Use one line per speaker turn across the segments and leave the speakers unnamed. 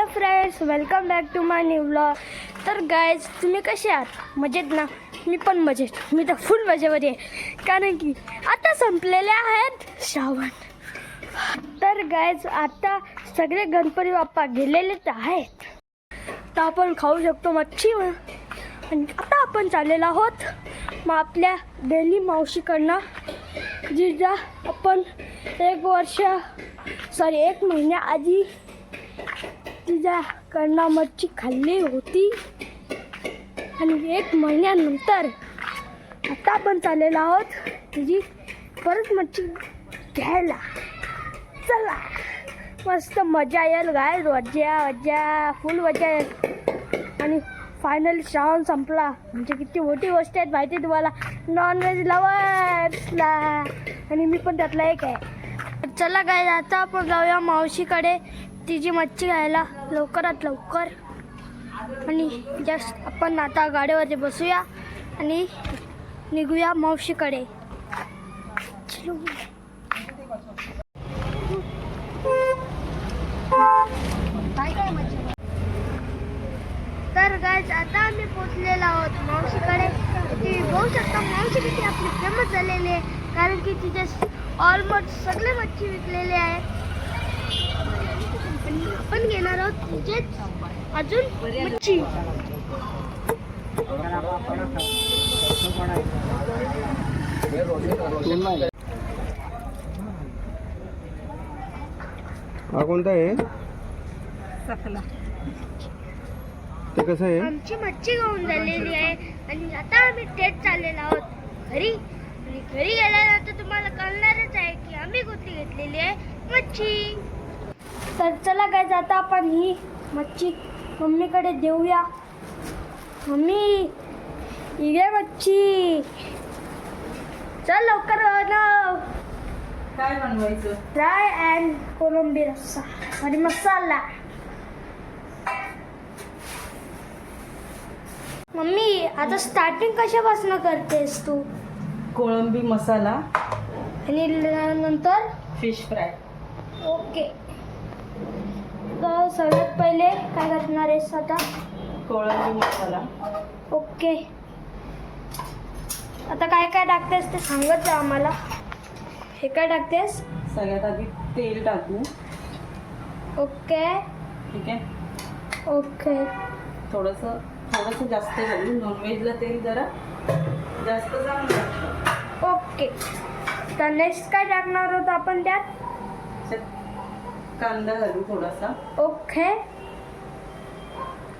Hello friends welcome back to my new blog तर guys तुम्ही कसे आहात? मजेत ना? मी पण मजेत. मी तर फुल मजेमध्ये आहे. कारण की आता संपलेले आहेत श्रावण. तर गायज आता सगळे गणपती बाप्पा गेलेलेच आहेत. तर आपण खाऊ शकतो मच्छी. आणि आता आपण चाललेलो आहोत मग आपल्या डेली मावशीकडनं जिजा आपण एक वर्ष सॉरी एक महिन्याआधी तिच्याकडनं मच्छी खाल्ली होती. आणि एक महिन्यानंतर आता आपण चाललेलो आहोत तिची परत मच्छी घ्यायला. चला. मस्त मजा येईल गाय वज्जा वज्जा फुल मजा येईल. आणि फायनली श्रावण संपला. म्हणजे किती मोठी गोष्ट आहेत माहिती आहे तुम्हाला? नॉनव्हेज लवर्सला आणि मी पण त्यातला एक आहे. चला काय आता आपण जाऊया मावशीकडे. तिची मच्छी घ्यायला लवकरात लवकर. आणि जस्ट आपण आता गाडीवरती बसूया आणि निघूया मावशीकडे. तर गायज आता आम्ही पोचलेलो आहोत मावशीकडे. ती बघू शकता मावशी किती आपली फेमस झालेली आहे. कारण की तिचे ऑलमोस्ट सगळे मच्छी विकलेले आहे. आणि आपण घेणार आहोत तिचेच अजून मच्छी.
हा कोणता आहे? ते कसं आहे?
आमची मच्छी घेऊन झालेली आहे आणि आता आम्ही थेट चाललेलो आहोत घरी. आणि घरी गेल्यानंतर तुम्हाला कळणारच आहे की आम्ही कुठली घेतलेली आहे मच्छी. तर चला काय आता आपण ही मच्छी मम्मीकडे देऊया. मम्मी घे मच्छी. चल लवकर बनव.
काय बनवायचं?
फ्राय अँड कोलंबी रस्सा आणि मसाला. मम्मी आता स्टार्टिंग कशापासून करतेस तू?
कोळंबी मसाला
आणि नंतर?
फिश फ्राय
ओके तर सगळ्यात पहिले काय करणार आहेस आता?
कोळंबी मसाला.
ओके. आता काय काय टाकतेस ते सांगत जा आम्हाला. हे काय टाकतेस?
सगळ्यात आधी तेल टाकू.
ओके.
ठीक आहे?
ओके.
थोडंसं थोडंसं जास्त घालू नॉनव्हेजला तेल जरा जास्त चांगलं लागतं.
ओके. तर नेक्स्ट काय टाकणार आहोत आपण त्यात?
कांदा घालू थोडासा.
ओके.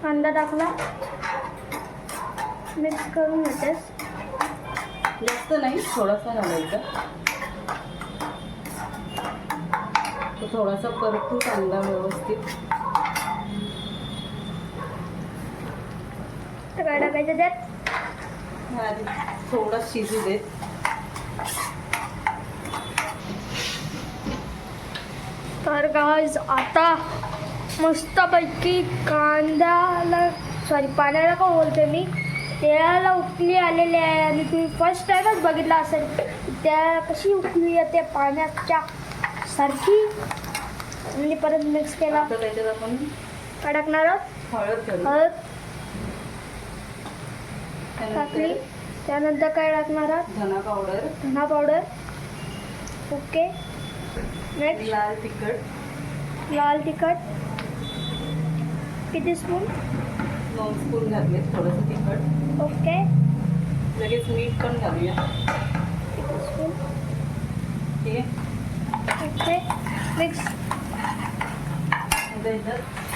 कांदा टाकला. मिक्स करून घेतेस
जास्त नाही थोडासा घालायचा. तो थोडासा परतू कांदा व्यवस्थित.
काय टाकायचं त्यात.
थोडा शिजू देत.
तर गाईज आता मस्तपैकी कांद्याला सॉरी पाण्याला का बोलते मी? तेलाला उकली आलेली आहे आणि तुम्ही फर्स्ट टाइमच बघितला असेल त्या कशी उकली येते पाण्याच्या सारखी. आणि परत मिक्स केला. आहोत?
हळद
टाकली.
त्यानंतर
काय टाकणार आहात?
धना पावडर
धना पावडर ओके. नेक्स्ट
लाल तिखट
लाल तिखट किती स्पून
दोन स्पून घातले थोडंसं तिखट
ओके।
लगेच मीठ पण घालूया
किती स्पून
ठीक आहे
ओके मिक्स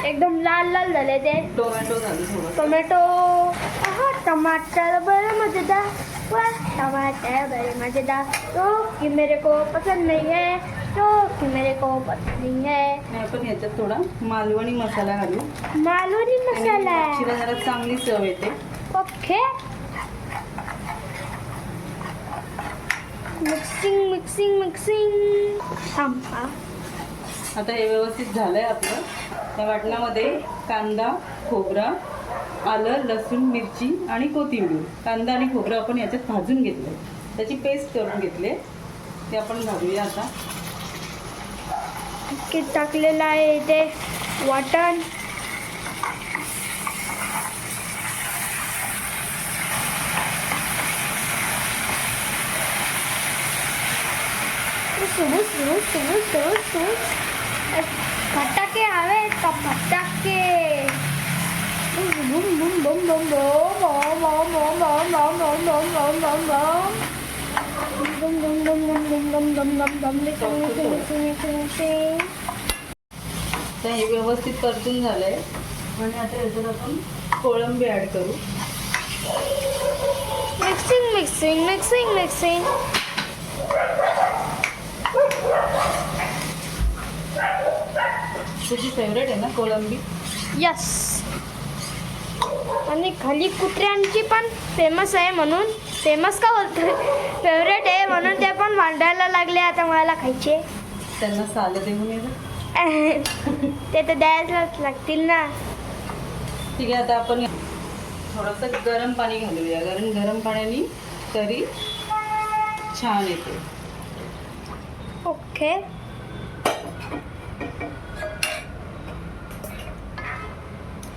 एकदम लाल लाल झाले ते
टोमॅटो
आहा, टमाटर बड़े मज़ेदार। वाह टमाटर बड़े मज़ेदार। तो कि मेरे को पसंद नहीं है। तो कि मेरे को नहीं है।
आणि आपण याच्यात थोडा मालवणी मसाला घालू.
मालवणी
आणि
मसाला?
मच्छीला जरा चांगली चव येते.
ओके. Mixing mixing mixing. थांब.
आता हे व्यवस्थित झालंय आपलं. त्या वाटणामध्ये कांदा खोबरा आलं लसूण मिरची आणि कोथिंबीर. कांदा आणि खोबरं आपण याच्यात भाजून घेतलं त्याची पेस्ट करून घेतले ते आपण घालूया आता.
बिस्किट टाकलेलं आहे इथे वाटण फटाके हवे का फटाके बम बम बम बम बम बम बम बम बम बम बम बम बम बूम
तर हे व्यवस्थित परतून झालंय. आणि आता याच्यात आपण कोळंबी ॲड करू.
Mixing mixing mixing mixing.
तुझी फेवरेट आहे ना कोळंबी?
यस आणि खाली कुत्र्यांची पण फेमस आहे म्हणून. फेमस का बोलतो फेवरेट आहे म्हणून ते पण भांडायला लागले आता मला खायचे.
त्यांना येईल
ते तर द्यायलाच लागतील ना.
ठीक आहे आता आपण थोडंसं गरम पाणी घालूया. कारण गरम पाण्याने करी छान येते.
ओके.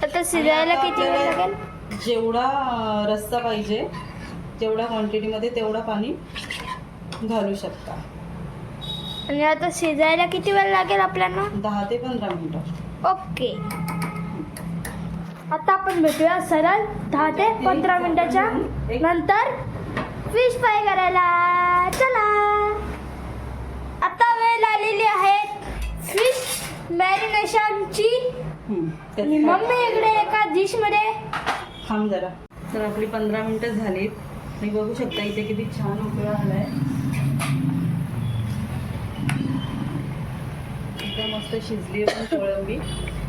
आता शिजायला किती वेळ लागेल?
जेवढा रस्सा पाहिजे जेवढ्या क्वांटिटीमध्ये तेवढा पाणी घालू शकता.
आणि आता शिजायला किती वेळ लागेल आपल्याला?
दहा ते पंधरा मिनिटं.
ओके. आता आपण भेटूया सरळ दहा ते पंधरा मिनिटाच्या नंतर फिश फ्राय करायला. चला. आता वेळ आलेली आहे फिश मॅरिनेशनची.
त्यात
आणि मम्मी इकडे एका डिशमध्ये.
थांब जरा. तर आपली पंधरा मिनिटं झालीत. आणि बघू शकता इथे किती छान उकळा आलाय. एकदम मस्त शिजली कोळंबी.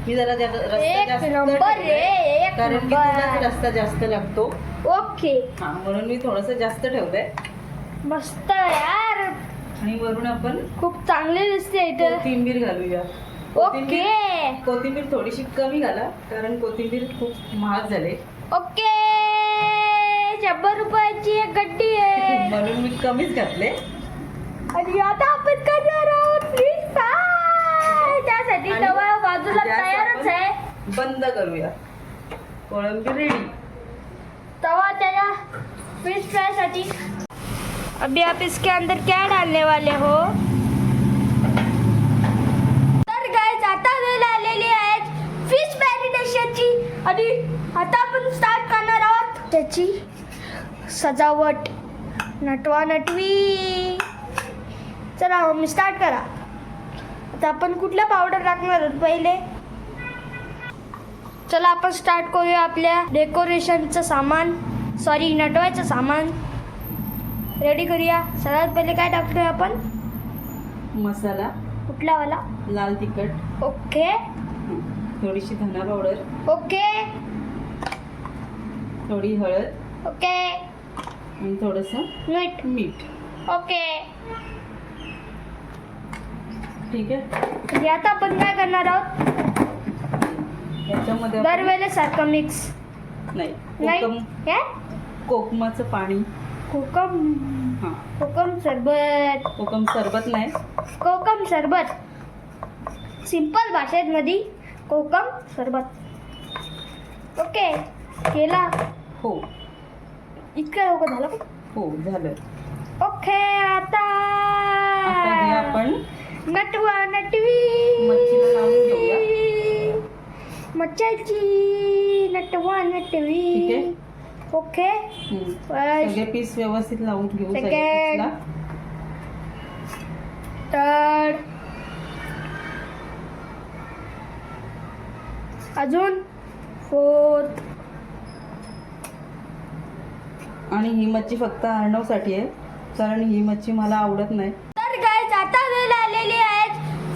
मी जरा रस्ता जास्त कारण रस्ता लागतो.
ओके.
हा म्हणून मी थोडस जास्त ठेवलंय.
मस्त यार.
आणि वरून आपण
खूप चांगले दिसते इथं.
कोथिंबीर घालूया.
ओके.
कोथिंबीर थोडीशी कमी घाला कारण कोथिंबीर खूप महाग झाले.
ओके. शंभर रुपयाची एक गड्डी आहे.
म्हणून मी कमीच घातले.
आणि आता आपण करणार आहोत? फिश फ्राय त्यासाठी
आणि
तवा बाजूला तयारच
आपण
आहे.
बंद करूया. कोळंबी रेडी
तवा त्याला फिश फ्रायसाठी. अभी आप इसके अंदर क्या डालने वाले हो? तर गाइस आता वेळ आलेली आहे फिश मॅरिनेशनची आणि आता आपण स्टार्ट करणार आहोत. त्याची सजावट. नटवा नटवी. चला मम्मी स्टार्ट करा. आता आपण कुठल्या पावडर टाकणार आहोत पहिले? चला आपण स्टार्ट करूया आपल्या डेकोरेशनचं सामान. सॉरी नटवायचं सामान. रेडी करूया? सगळ्यात पहिले काय टाकतोय आपण?
मसाला.
कुठला वाला
लाल तिखट.
ओके.
थोडीशी धना पावडर
ओके.
थोडी हळद.
ओके.
आणि थोडस
मीठ.
मीठ.
ओके.
ठीक आहे?
आणि आता आपण काय करणार आहोत?
याच्यामध्ये
दरवेळेला सारखं मिक्स
नाही कोकम. कोकमाचं पाणी.
कोकम.
हा.
कोकम सरबत.
कोकम सरबत नाही.
कोकम सरबत. सिंपल भाषेत मध्ये कोकम सरबत. ओके केला.
हो.
इतकं लवकर झालं का
हो झालं
ओके आता
आता हे आपण
नटवा नटवी
मच्छीला लावून घेऊया.
मच्छाची नटवा नटवी
आहे.
ओके
हम्म.
बस.
सगळे पीस व्यवस्थित लावून घेऊ सगळे
Second.
piece ला.
थर्ड अजून फोर्थ
आणि ही मच्छी फक्त अर्णवसाठी आहे कारण ही मच्छी मला आवडत नाही.
तर गाईज आता वेळ आलेली आहे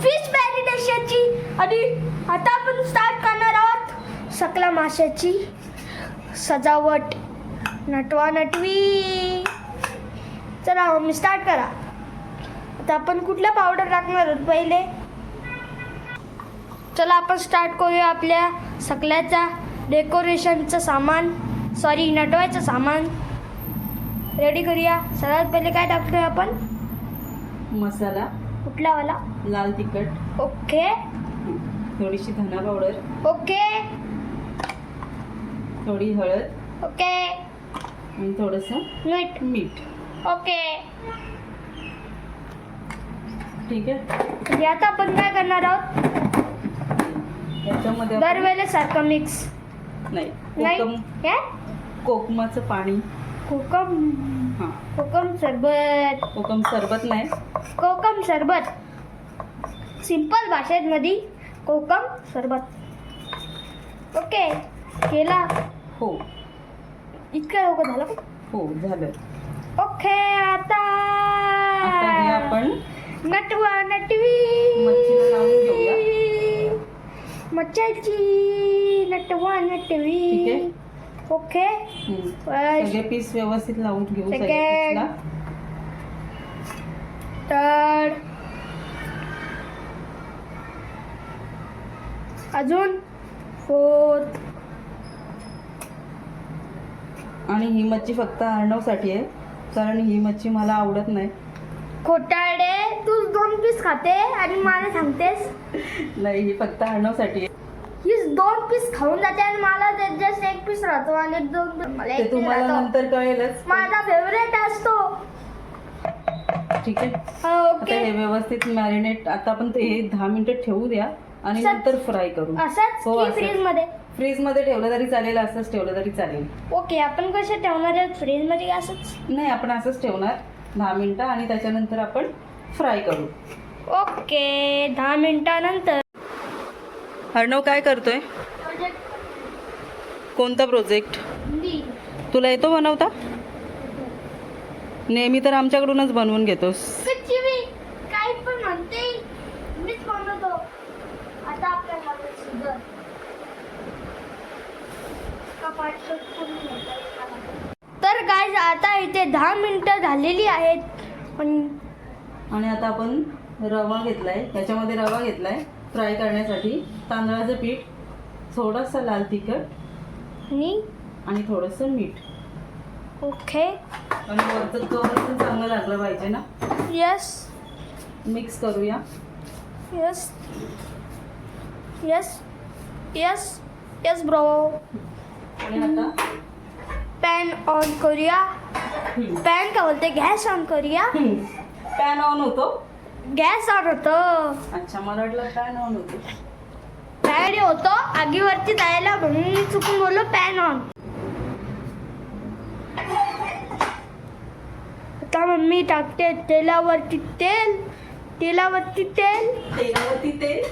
फिश मॅरिनेशनची आणि आता आपण स्टार्ट करणार आहोत सकला माशाची सजावट. नटवा नटवी. चला मी स्टार्ट करा. आता आपण कुठल्या पावडर टाकणार आहोत पहिले? चला आपण स्टार्ट करूया आपल्या सकल्याचा डेकोरेशनचं सामान. सॉरी नटवायचं सामान. रेडी करूया? सगळ्यात पहिले काय टाकतोय आपण?
मसाला.
कुठला वाला?
लाल तिखट.
ओके.
थोडीशी धना पावडर.
ओके.
थोडी हळद.
ओके.
आणि थोडंसं
मीठ.
मीठ.
ओके.
ठीक आहे?
म्हणजे आता आपण काय करणार आहोत?
याच्यामध्ये
दरवेळेला सारखं मिक्स
नाही. कोकमाचं पाणी.
कोकम
हां.
कोकम सरबत.
कोकम सरबत नाही.
कोकम सरबत. सिंपल भाषेत मध्ये कोकम सरबत. ओके केला.
हो.
इतकं लवकर झालं का?
हो झालं.
ओके आता.
आता हे आपण.
नटवा नटवी.
मच्छीला लावून घेऊया.
मच्छाची. नटवा नटवी.
ठीक आहे.
ओके.
सगळे पीस व्यवस्थित लावून घेऊ
तर अजून फोर्थ.
आणि ही मच्छी फक्त अर्णवसाठी आहे कारण ही मच्छी मला आवडत नाही.
खोटाडे तू दोन पीस खाते आणि मला सांगतेस?
नाही ही फक्त अर्णवसाठी आहे.
दोन पीस खाऊन जाते आणि मला जस्ट एक पीस राहतो आणि एक दोन मला
ते
एक piece
तुम्हाला
राहतो.
नंतर कळेलच.
माझा फेवरेट असतो.
ठीक आहे. आता
ओके
हे व्यवस्थित मॅरिनेट आता आपण ते हे दहा मिनिटं ठेवू द्या आणि
असंच?
नंतर फ्राय करू.
असंच
हो,
की
असंच. फ्रीजमध्ये? फ्रीजमध्ये ठेवलं तरी चालेल असंच ठेवलं तरी चालेल.
ओके आपण कसे ठेवणार आहे फ्रीजमध्ये असंच?
नाही आपण असंच ठेवणार. दहा मिनिटं आणि त्याच्यानंतर आपण फ्राय करू.
ओके दहा मिनिटानंतर.
अर्णव काय करतोय? कोणता प्रोजेक्ट तुला येतो बनवता? नेहमी तर आमच्याकडूनच बनवून घेतोस.
तर काय आता इथे दहा मिनिटं झालेली आहेत. पण
आणि आता आपण रवा घेतलाय. त्याच्यामध्ये रवा घेतलाय. फ्राय करण्यासाठी तांदळाचं पीठ थोडासा लाल तिखट
आणि?
आणि थोडंसं मीठ.
ओके.
आणि वरचं कवर पण चांगलं लागलं पाहिजे ना?
यस
मिक्स करूया.
Yes yes yes yes bro
आणि आता?
पॅन ऑन करूया. पॅन का बोलते? गॅस ऑन करूया.
पॅन ऑन होतो.
गॅस ऑन होतो
अच्छा मला वाटलं पॅन ऑन होतो.
पॅन होतो आगीवरती जायला म्हणून मी चुकून बोललो पॅन ऑन आता मम्मी टाकते तेलावरती तेल तेलावरती तेल.
तेलावरती तेल?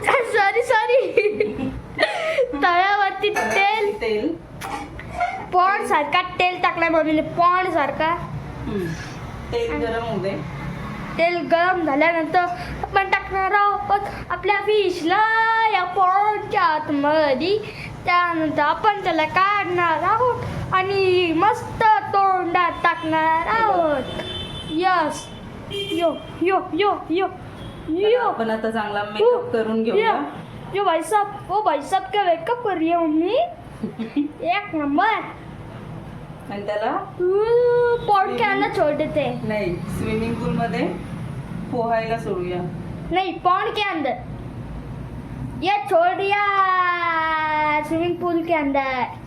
सॉरी सॉरी तव्यावरती तेल.
तेल.
पॉन्ड सारखा तेल टाकलाय मम्मीने पॉन्ड सारखा.
तेल गरम होऊ दे.
तेल गरम झाल्यानंतर आपण टाकणार आहोत. आपल्या फिशला या पॉन्डच्या आतमध्ये त्यानंतर आपण त्याला काढणार आहोत आणि मस्त तोंडात टाकणार आहोत. Yes yo yo yo yo yo.
आपण आता चांगला मेकअप करून घेऊया.
यो यो भाई साहब ओ भाई साहब का मेकअप कर रही है मम्मी एक नंबर.
आणि त्याला
अंदर छोड़ देते हैं
नाही स्विमिंग पूल मध्ये पोहायला सोडूया.
नहीं पॉन्ड के अंदर. ये छोड़ दिया. स्विमिंग पूल के अंदर.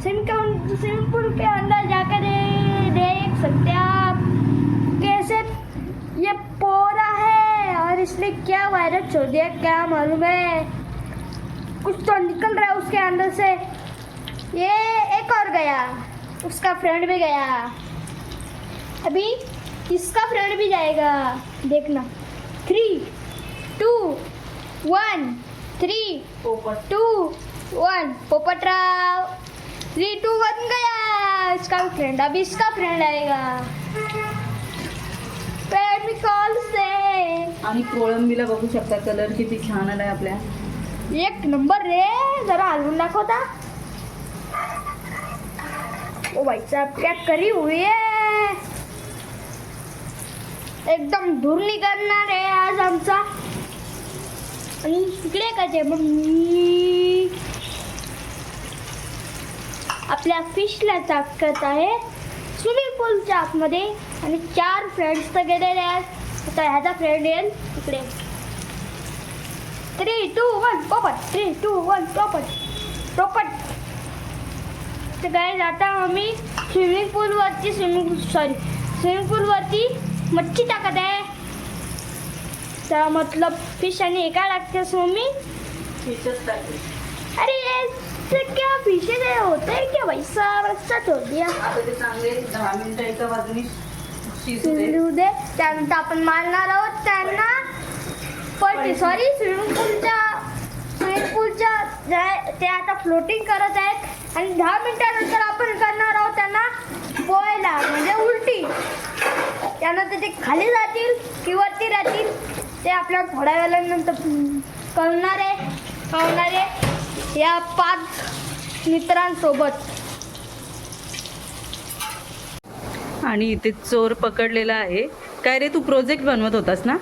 स्विमिंग पूल के अंदर जाकर देख सकते हैं आप कैसे ये पोरा है और इसने क्या वायरस छोड़ दिया, क्या मालूम है? कुछ तो निकल रहा है उसके अंदर से। ये एक और गया, उसका फ्रेंड भी गया। अभी इसका फ्रेंड भी जाएगा। देखना। Three two one three two one Popatrao three two one गया। इसका भी फ्रेंड अभी इसका फ्रेंड आएगा। केमिकल से
आणि कोळंबीला बघू शकता कलर किती छान आलाय आपल्या.
एक नंबर रे जरा हलवून दाखवता ओ भाई साहब क्या करी हुई है एकदम धूर निघणार आहे आज आमचा. आणि इकडे कसे मग आपल्या फिशला टाकत आहे. स्विमिंग पूलच्या आतमध्ये. आणि चार फ्रेंड्स तर गेलेले आहेत. आता ह्याचा फ्रेंड येईल. इकडे. Three two one Popat three two one Popat Popat तर काय आता आम्ही स्विमिंग पूलवरती स्विमिंग सॉरी स्विमिंग पूलवरती मच्छी टाकत आहे. तर मतलब फिश आणि एका लागते मम्मी?
फिशच टाकले
अरे क्या फिशेज है होता है क्या वैसा वैसा छोड़ दिया
आता ते चांगले दहा मिनिटं एका बाजूने शिजू दे.
शिजू दे. त्यानंतर आपण मारणार आहोत त्यांना. पण सॉरी स्विमिंग पूलच्या स्विमिंग पूलच्या ते आता फ्लोटिंग करत आहेत. आणि दहा मिनिटानंतर आपण करणार आहोत त्यांना पोहायला म्हणजे उलटी. त्यानंतर ते खाली जातील की वरती राहतील ते आपल्या थोड्या वेळानंतर कळणार आहे कळणार आहे. या पाच मित्रांसोबत.
आणि इथे चोर पकडलेला आहे. काय रे तू प्रोजेक्ट बनवत होतास ना?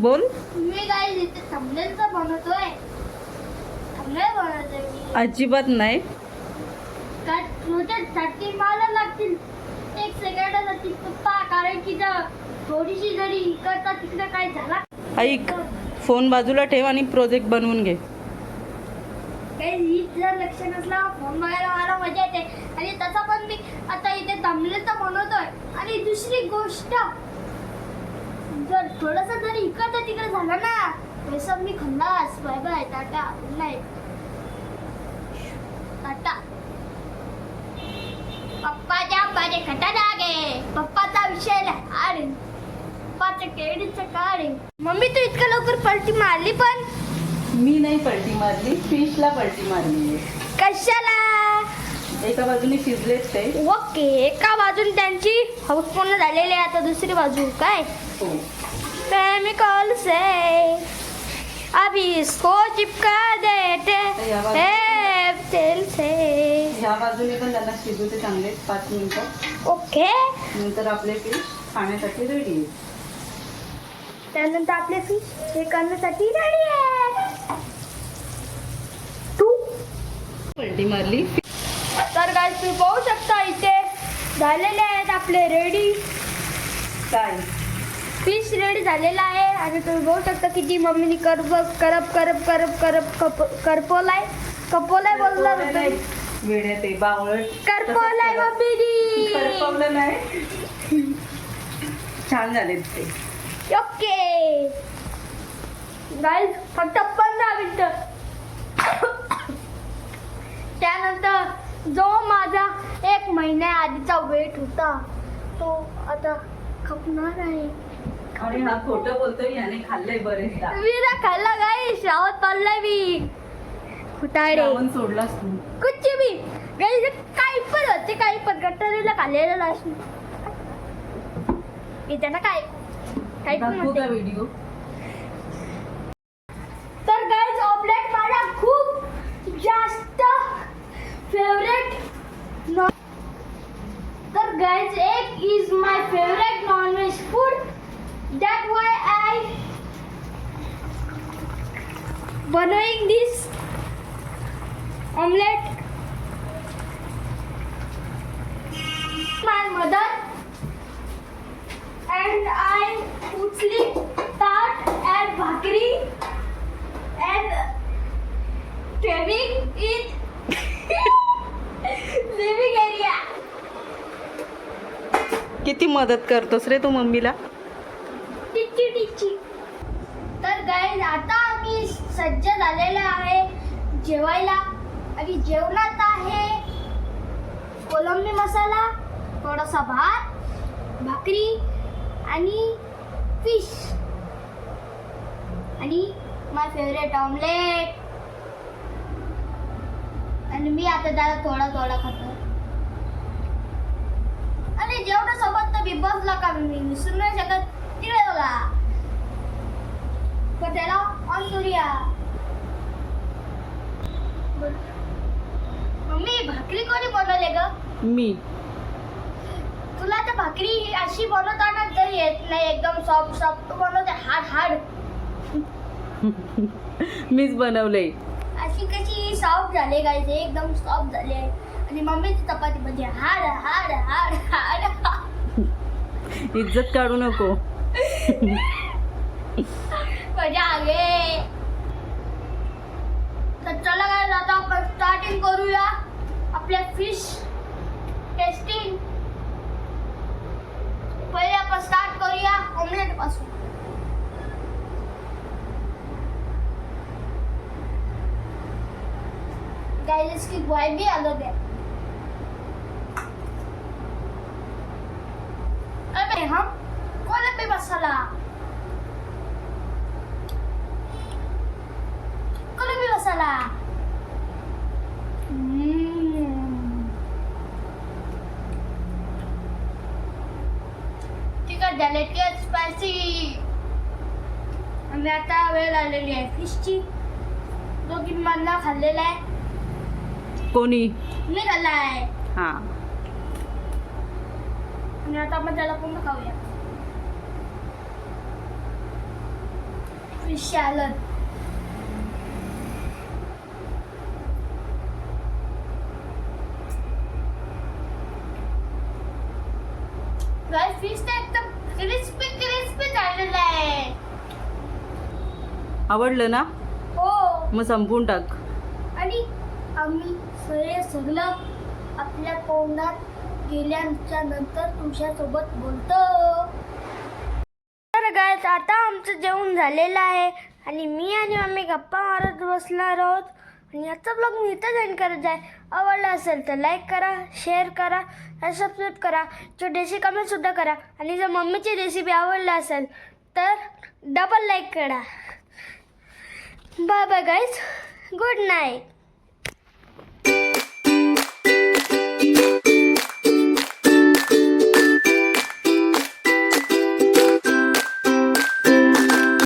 बोल
मी काय इथे बनवतोय. थंबनेल बनवतोय मी.
अजिबात नाही.
साठी मला लागतील. एक पप्पा कारण की जर थोडीशी जरी इकडचा तिकडे काय झाला?
ऐक फोन बाजूला ठेव आणि प्रोजेक्ट बनवून घे.
काही जर लक्ष नसला फोन बघायला मला मजा येते. आणि तसा पण मी आता इथे थंबनेल तर बनवतोय. आणि दुसरी गोष्ट जर थोडंसं जरी इकडचं तिकडे झालं ना. तसं मी खल्लास bye bye tata. Good night tata. पप्पाच्या पाजे खटा जागे पप्पाचा विषय हाड पप्पाचं केडीचं काढ. मम्मी तू इतकं लवकर पलटी मारली पण?
मी नाही पलटी मारली. फिशला पलटी मारली
कशाला?
एका बाजूने शिजलेच ते.
ओके एका बाजून त्यांची हौस पूर्ण झालेली आहे. आता दुसरी बाजू काय?
हो.
केमिकल से अभी इसको चिपका देते हैं तेल से।
ह्या बाजूने पण त्यांना शिजू ते चांगले पाच मिनिटं.
ओके
नंतर आपले फिश खाण्यासाठी रेडी आहे
त्यानंतर आपले फिश हे करण्यासाठी रेडी आहे तू?
पलटी मारली.
तर काय तुम्ही पाहू शकता इथे झालेले आहेत आपले रेडी
काय
फिश रेडी झालेला आहे. आणि तुम्ही बघू शकता किती मम्मीने करप करप करप करप करप करपवलाय कपवलाय बोलणार होतं
वेड्या ते बावळट.
करपवलाय मम्मीनी.
करपवलं नाही. छान झाले ते.
ओके. गाईज फक्त पंधरा मिनिटं. त्यानंतर जो माझा एक महिन्या आधीचा वेट होता तो आता खपणार आहे.
आणि हा खोटं बोलतोय याने खाल्लंय बरेचदा.
मी ना खाल्ला गाई श्रावत पाडलाय मी खुटाडे
श्रावण सोडलास तू.
भी गाई काही पण होते काही पण. गट्टरीला खाल्लेलं लास्ट इथे ना काय काही पण
दाखवू
होते.
का व्हिडिओ
तर गाईज ऑमलेट माझा खूप जास्त फेवरेट तर गाईज एक is my favourite non veg food that why I बनविंग this omelette. My mother and I उचली ताट and भाकरी and swimming in living area.
किती मदत करतोस रे तू मम्मीला?
टिच्ची टिच्ची. तर गाईज आता आम्ही सज्ज झालेले आहे जेवायला. की जेवणात आहे. कोलंबी मसाला थोडासा भात भाकरी आणि फिश आणि माय फेवरेट ऑमलेट आणि मी आता त्याला थोडा थोडा खातो. आणि जेवढं सोबत तर बिग बॉसला का मी. विसरू नाही शकत. तिकडे बघा. पण त्याला ऑन करूया. मम्मी भाकरी कोणी बनवले ग?
मी.
तुला तर भाकरी अशी बनवताना तरी येत नाही एकदम सॉफ्ट सॉफ्ट तू बनवते हार्ड हार्ड
मीच बनवलंय.
अशी कशी सॉफ्ट झाले ते एकदम सॉफ्ट झाले आणि मम्मीची चपाती म्हणजे हाड हाड हाड हाड
इज्जत काढू नको.
मजा आगे तर चला काय आता आपण આપણે ફિશ ટેસ્ટિંગ પહેલા આપણે સ્ટાર્ટ કરીએ ઓમલેટ પાછું गाइस इसकी गुआई भी अलग है अबे हम कोलंबी मसाला झाले की स्पायसी आणि आता वेळ आलेली आहे. फिशची दोघींमधला खाल्लेला आहे.
कोणी?
मी खाल्ला आहे.
हां.
आणि आता आपण त्याला पूर्ण खाऊया? फिश सॅलड फिश तर एकदम क्रिस्पी क्रिस्पी झालेला आहे
आवडलं ना?
हो.
मग संपवून टाक.
आणि आम्ही सगळे सगळं आपल्या पौंडात गेल्याच्यानंतर तुमच्यासोबत बोलतो. तर गायच आता आमचं जेवण झालेलं आहे. आणि मी आणि आम्ही गप्पा मारत बसणार आहोत. आणि याचा ब्लॉग मी इथं जॉईन करत आहे आवडला असेल तर लाईक करा शेअर करा आणि सबस्क्राईब करा. छोटीशी कमेंटसुद्धा करा. आणि जर मम्मीची रेसिपी आवडली असेल तर डबल लाईक करा. Bye bye guys good night